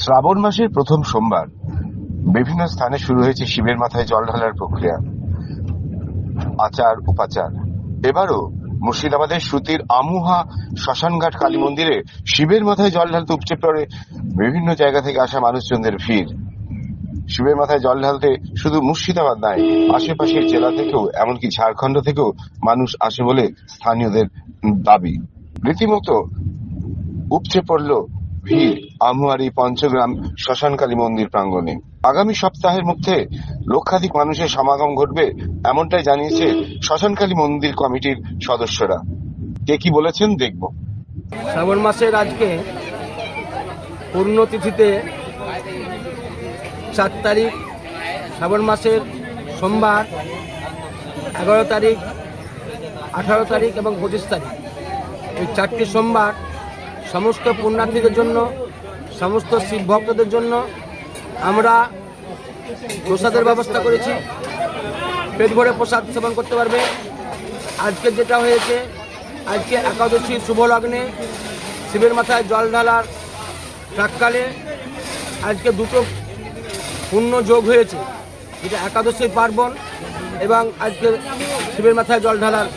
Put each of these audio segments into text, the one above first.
শ্রাবণ মাসের প্রথম সোমবার বিভিন্ন স্থানে শুরু হয়েছে শিবের মাথায় জল ঢালার প্রক্রিয়া। আচার, উপাচার। এবারও মুর্শিদাবাদের সুতির আমুহা শ্মশানঘাট কালী মন্দিরে শিবের মাথায় জল ঢালতে উপচে পড়ে বিভিন্ন জায়গা থেকে আসা মানুষজনদের ভিড়। শিবের মাথায় জল ঢালতে শুধু মুর্শিদাবাদ নয়, আশেপাশের জেলা থেকেও, এমনকি ঝাড়খণ্ড থেকেও মানুষ আসে বলে স্থানীয়দের দাবি। রীতিমতো উপচে পড়ল ভিড়, আমুয়ারি পঞ্চগ্রাম, শ্মশানকালী মন্দির প্রাঙ্গণে। আগামী সপ্তাহের মধ্যে লক্ষাধিক মানুষের সমাগম ঘটবে, এমনটাই জানিয়েছে শ্মশানকালী মন্দির কমিটির সদস্যরা। কে কি বলেছেন দেখব। শ্রাবণ মাসের আজকে পূর্ণতিথিতে চার তারিখ, শ্রাবণ মাসের সোমবার, এগারো তারিখ, আঠারো তারিখ এবং পঁচিশ তারিখ। এই চারটি সোমবার সমস্ত পুণ্যার্থীদের জন্য, সমস্ত শিব ভক্তদের জন্য আমরা প্রসাদের ব্যবস্থা করেছি। পেট ভরে প্রসাদ সেবন করতে পারবে। আজকে যেটা হয়েছে, আজকে একাদশী শুভ লগ্নে শিবের মাথায় জল ঢালার প্রাককালে আজকে দুটো পূর্ণ যোগ হয়েছে, যেটা একাদশী পার্বণ এবং আজকে শিবের মাথায় জল ঢালার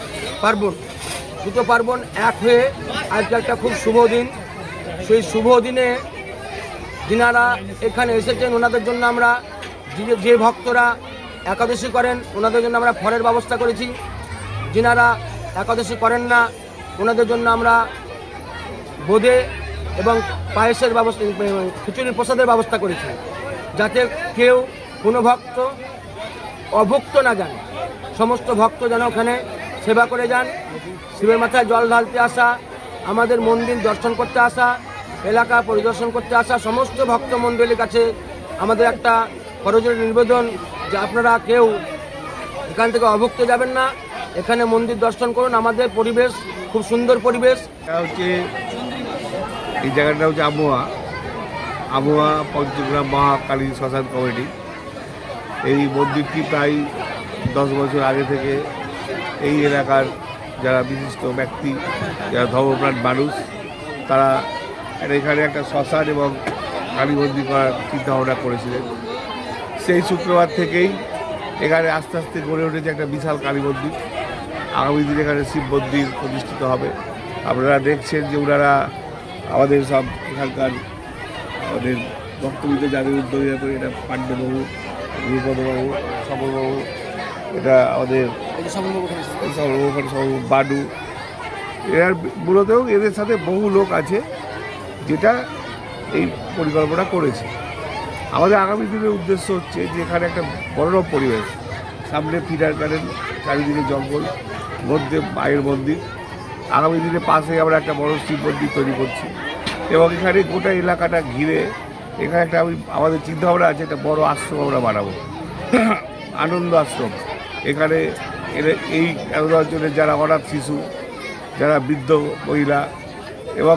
পার্বণ। দুটো পার্বণ এক হয়ে আজকে একটা খুব শুভ দিন। সেই শুভ দিনে যিনারা এখানে এসেছেন, ওনাদের জন্য আমরা যে- ভক্তরা একাদশী করেন, ওনাদের জন্য আমরা ফলের ব্যবস্থা করেছি। যিনারা একাদশী করেন না, ওনাদের জন্য আমরা বোঁদে এবং পায়েসের ব্যবস্থা খিচুড়ির প্রসাদের ব্যবস্থা করেছি। যাতে কেউ কোনো ভক্ত অভুক্ত না যান। সমস্ত ভক্ত যেন ওখানে সেবা করে যান। শিবের মাথায় জল ঢালতে আসা, আমাদের মন্দির দর্শন করতে আসা, এলাকা পরিদর্শন করতে আসা, সমস্ত ভক্ত মণ্ডলীর কাছে আমাদের একটা খরচের নিবেদন যে আপনারা কেউ এখান থেকে অভুক্ত যাবেন না। এখানে মন্দির দর্শন করুন। আমাদের পরিবেশ খুব সুন্দর পরিবেশ। হচ্ছে, এই জায়গাটা হচ্ছে আবহাওয়া। আবহাওয়া পঞ্চগ্রাম মহাকালী শ্মশান কমিটি। এই মন্দিরটি প্রায় দশ বছর আগে থেকে এই এলাকার যারা বিশিষ্ট ব্যক্তি, যারা ধর্মপ্রাণ মানুষ, তারা এখানে একটা শ্মশান এবং কালী মন্দির করার চিন্তাভাবনা করেছিলেন। সেই শুক্রবার থেকেই এখানে আস্তে আস্তে গড়ে উঠেছে একটা বিশাল কালী মন্দির আগামী দিনে এখানে শিব মন্দির প্রতিষ্ঠিত হবে। আপনারা দেখছেন যে ওনারা আমাদের সব এখানকার আমাদের বক্তব্য যাদের উদ্যোগী এটা পাণ্ড্যবাবু রূপদবাবু সমরবাবু এটা আমাদের বাডু। এর মূলত এদের সাথে বহু লোক আছে যেটা এই পরিকল্পনা করেছে। আমাদের আগামী দিনের উদ্দেশ্য হচ্ছে যে এখানে একটা বড় পরিবেশ, সামনে ফিডার গার্ডেন, চারিদিকে জঙ্গল, মধ্যে মায়ের মন্দির। আগামী দিনে পাশে আমরা একটা বড় শিব মন্দির তৈরি করছি এবং এখানে গোটা এলাকাটা ঘিরে এখানে একটা আমি আমাদের চিন্তাভাবনা আছে একটা বড় আশ্রম আমরা বানাবো। আনন্দ আশ্রম। এখানে এই অঞ্চলের যারা অনাথ শিশু, যারা বৃদ্ধ মহিলা এবং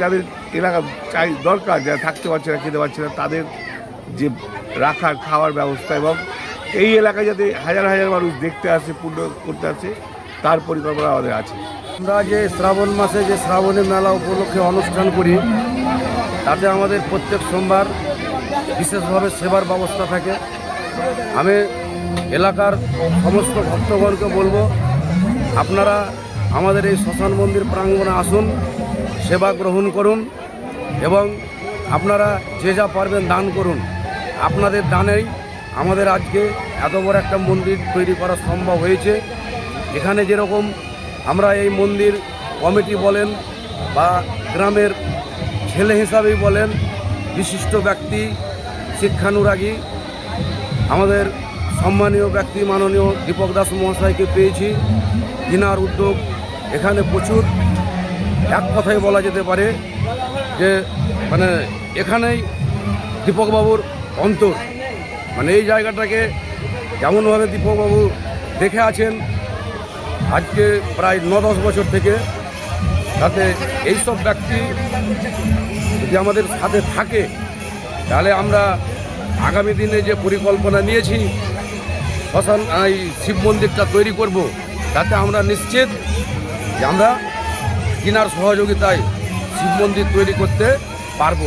যাদের এলাকা চাই দরকার, যারা থাকতে পারছে না, খেতে পারছে না, তাদের যে রাখার খাওয়ার ব্যবস্থা এবং এই এলাকায় যাতে হাজার হাজার মানুষ দেখতে আসে, পূর্ণ করতে আসে, তার পরিকল্পনা আমাদের আছে। আমরা যে শ্রাবণ মাসে যে শ্রাবণী মেলা উপলক্ষে অনুষ্ঠান করি, তাতে আমাদের প্রত্যেক সোমবার বিশেষভাবে সেবার ব্যবস্থা থাকে। আমি এলাকার সমস্ত ভক্তগণকে বলব, আপনারা আমাদের এই শ্মশান মন্দির প্রাঙ্গণে আসুন, সেবা গ্রহণ করুন এবং আপনারা যে যা পারবেন দান করুন। আপনাদের দানেই আমাদের আজকে এত বড় একটা মন্দির তৈরি করা সম্ভব হয়েছে। এখানে যেরকম আমরা এই মন্দির কমিটি বলেন বা গ্রামের ছেলে হিসাবেই বলেন, বিশিষ্ট ব্যক্তি, শিক্ষানুরাগী আমাদের সম্মানীয় ব্যক্তি মাননীয় দীপক দাস মহাশয়কে পেয়েছি। যিনার উদ্যোগ এখানে প্রচুর। এক কথাই বলা যেতে পারে যে মানে এখানেই দীপকবাবুর অন্তর। মানে এই জায়গাটাকে যেমনভাবে দীপকবাবু দেখে আছেন, আজকে প্রায় ন দশ বছর থেকে তাতে এইসব ব্যক্তি যদি আমাদের সাথে থাকে, তাহলে আমরা আগামী দিনে যে পরিকল্পনা নিয়েছি, শ্মশান, এই শিব মন্দিরটা তৈরি করব, তাতে আমরা নিশ্চিত যে আমরা কিনার সহযোগিতায় শিব মন্দির তৈরি করতে পারব।